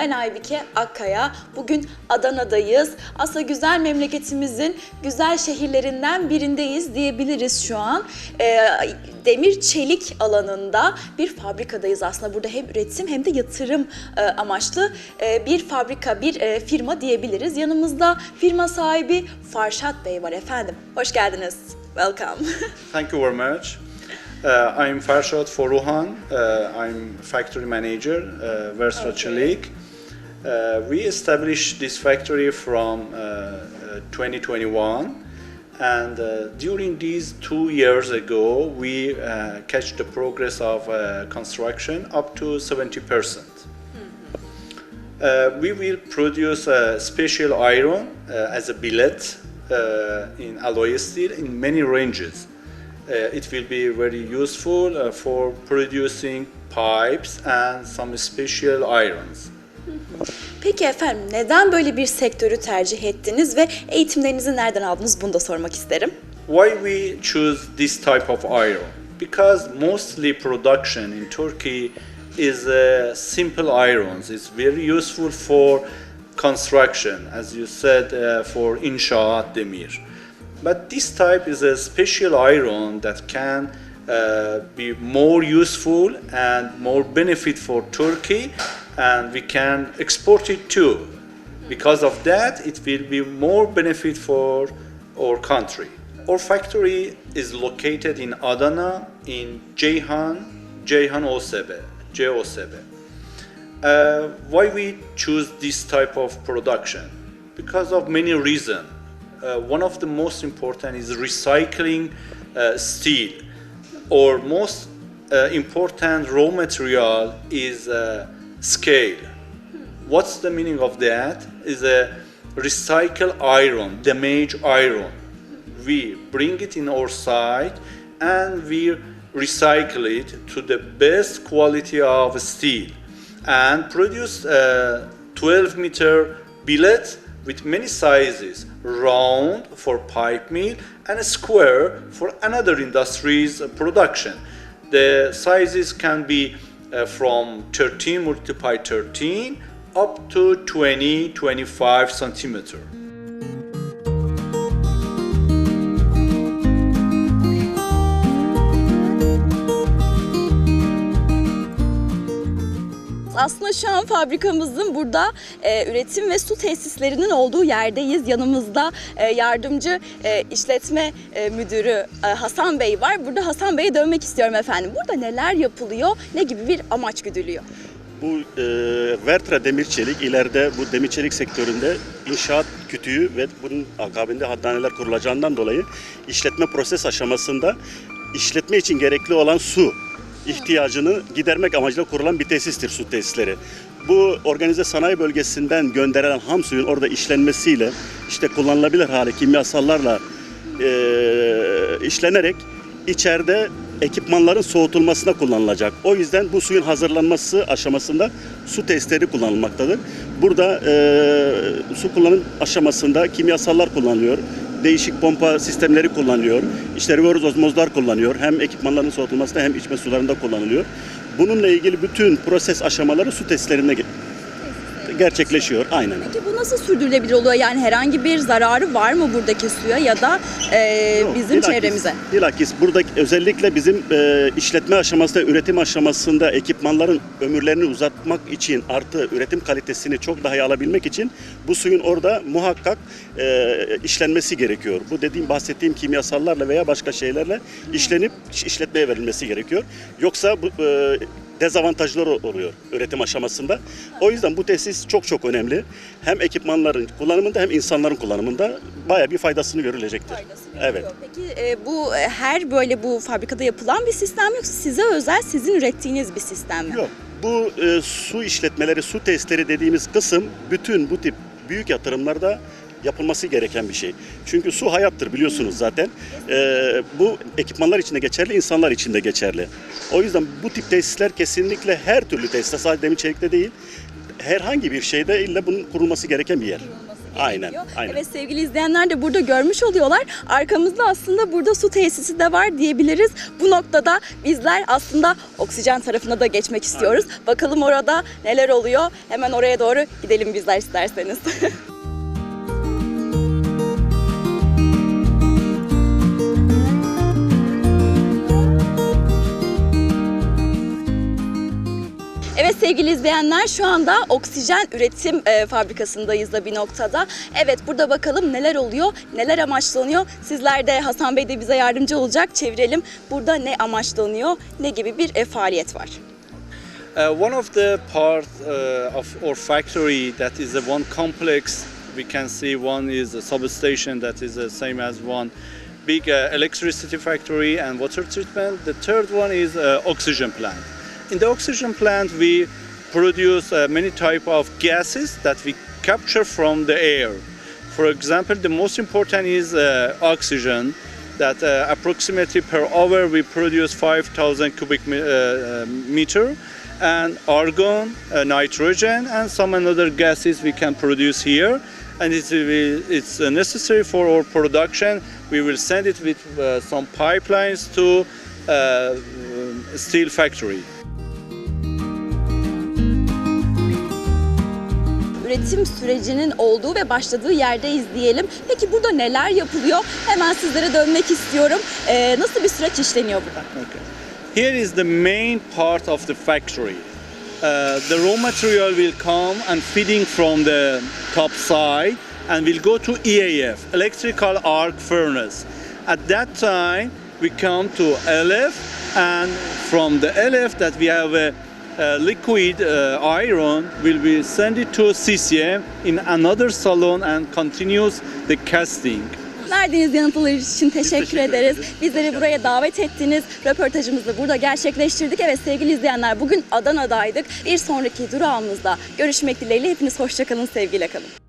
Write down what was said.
Ben Aybike Akkaya. Bugün Adana'dayız. Aslında güzel memleketimizin güzel şehirlerinden birindeyiz diyebiliriz şu an. Ee, demir çelik alanında bir fabrikadayız aslında. Burada hem üretim hem de yatırım e, amaçlı e, bir fabrika, bir e, firma diyebiliriz. Yanımızda firma sahibi Farşat Bey var efendim. Hoş geldiniz. Welcome. Thank you very much. Uh, I'm Farshad Foruhan. Uh, I'm factory manager, uh, Versra Okay. Çelik. Uh, we established this factory from uh, uh, 2021, and uh, during these two years ago, we uh, catch the progress of uh, construction up to 70 percent. Uh, we will produce a special iron uh, as a billet uh, in alloy steel in many ranges. Uh, it will be very useful uh, for producing pipes and some special irons. Peki efendim neden böyle bir sektörü tercih ettiniz ve eğitimlerinizi nereden aldınız bunu da sormak isterim. Why we choose this type of iron? Because mostly production in Turkey is uh, simple irons. It's very useful for construction, as you said, uh, for inşaat demir. But this type is a special iron that can uh, be more useful and more benefit for Turkey, and we can export it too. Because of that, it will be more benefit for our country. Our factory is located in Adana, in Ceyhan, Ceyhan Osebe, J07. Uh, why we choose this type of production? Because of many reasons. Uh, one of the most important is recycling uh, steel. Or most uh, important raw material is uh, scale. What's the meaning of that? Is a recycle iron, damaged iron. We bring it in our site and we recycle it to the best quality of steel and produce a 12 meter billet with many sizes round for pipe mill and square for another industry's production the sizes can be uh, from 13 multiplied 13 up to 20 25 centimeter Aslında şu an fabrikamızın burada e, üretim ve su tesislerinin olduğu yerdeyiz. Yanımızda e, yardımcı e, işletme e, müdürü e, Hasan Bey var. Burada Hasan Bey'e dönmek istiyorum efendim. Burada neler yapılıyor, ne gibi bir amaç güdülüyor? Bu e, Vertra Demir Çelik ileride bu demir çelik sektöründe inşaat kütüğü ve bunun akabinde haddaneler kurulacağından dolayı işletme proses aşamasında işletme için gerekli olan su ihtiyacını gidermek amacıyla kurulan bir tesistir su tesisleri. Bu organize sanayi bölgesinden gönderilen ham suyun orada işlenmesiyle işte kullanılabilir hale kimyasallarla e, işlenerek içeride ekipmanların soğutulmasına kullanılacak. O yüzden bu suyun hazırlanması aşamasında su testleri kullanılmaktadır. Burada e, su kullanım aşamasında kimyasallar kullanılıyor. Değişik pompa sistemleri kullanılıyor. İşte reverse ozmozlar kullanıyor. Hem ekipmanların soğutulmasında hem içme sularında kullanılıyor. Bununla ilgili bütün proses aşamaları su testlerinde gerçekleşiyor. Aynen. Peki bu nasıl sürdürülebilir oluyor? Yani herhangi bir zararı var mı buradaki suya ya da e, Yok, bizim bilakis- çevremize? Bilakis burada özellikle bizim e, işletme aşamasında, üretim aşamasında ekipmanların ömürlerini uzatmak için artı üretim kalitesini çok daha iyi alabilmek için bu suyun orada muhakkak e, işlenmesi gerekiyor. Bu dediğim bahsettiğim kimyasallarla veya başka şeylerle işlenip iş- işletmeye verilmesi gerekiyor. Yoksa bu e, dezavantajlar oluyor üretim aşamasında. O yüzden bu tesis çok çok önemli. Hem ekipmanların kullanımında hem insanların kullanımında bayağı bir faydasını görülecektir. Faydası Evet. Peki e, bu e, her böyle bu fabrikada yapılan bir sistem yoksa size özel sizin ürettiğiniz bir sistem mi? Yok. Bu e, su işletmeleri, su testleri dediğimiz kısım bütün bu tip büyük yatırımlarda yapılması gereken bir şey. Çünkü su hayattır biliyorsunuz zaten. E, bu ekipmanlar için de geçerli, insanlar için de geçerli. O yüzden bu tip tesisler kesinlikle her türlü tesiste sadece demir çelikte değil, herhangi bir şeyde illa bunun kurulması gereken bir yer. Aynen, aynen. Evet sevgili izleyenler de burada görmüş oluyorlar. Arkamızda aslında burada su tesisi de var diyebiliriz. Bu noktada bizler aslında oksijen tarafına da geçmek istiyoruz. Bakalım orada neler oluyor. Hemen oraya doğru gidelim bizler isterseniz. sevgili izleyenler şu anda oksijen üretim e, fabrikasındayız da bir noktada. Evet burada bakalım neler oluyor, neler amaçlanıyor. Sizler de Hasan Bey de bize yardımcı olacak. Çevirelim. Burada ne amaçlanıyor, ne gibi bir e, faaliyet var. Uh, one of the part uh, of our factory that is a one complex, we can see one is a substation that is the same as one big uh, electricity factory and water treatment. The third one is uh, oxygen plant. In the oxygen plant, we produce uh, many type of gases that we capture from the air. For example, the most important is uh, oxygen. That uh, approximately per hour we produce 5,000 cubic uh, uh, meter, and argon, uh, nitrogen, and some another gases we can produce here. And it's, it's necessary for our production. We will send it with some pipelines to steel factory. Üretim sürecinin olduğu ve başladığı yerdeyiz diyelim. Peki burada neler yapılıyor? Hemen sizlere dönmek istiyorum. E, nasıl bir süreç işleniyor burada? Okay. Here is the main part of the factory. Uh, the raw material will come and feeding from the top side and will go to EAF, electrical arc furnace. At that time, we come to LF, and from the LF that we have a, a liquid uh, iron, will be send it to CCM in another salon and continues the casting. Verdiğiniz yanıtlar için teşekkür, teşekkür ederiz. ederiz. Bizleri buraya davet ettiniz. Röportajımızı burada gerçekleştirdik. Evet sevgili izleyenler bugün Adana'daydık. Bir sonraki durağımızda görüşmek dileğiyle hepiniz hoşçakalın, sevgiyle kalın.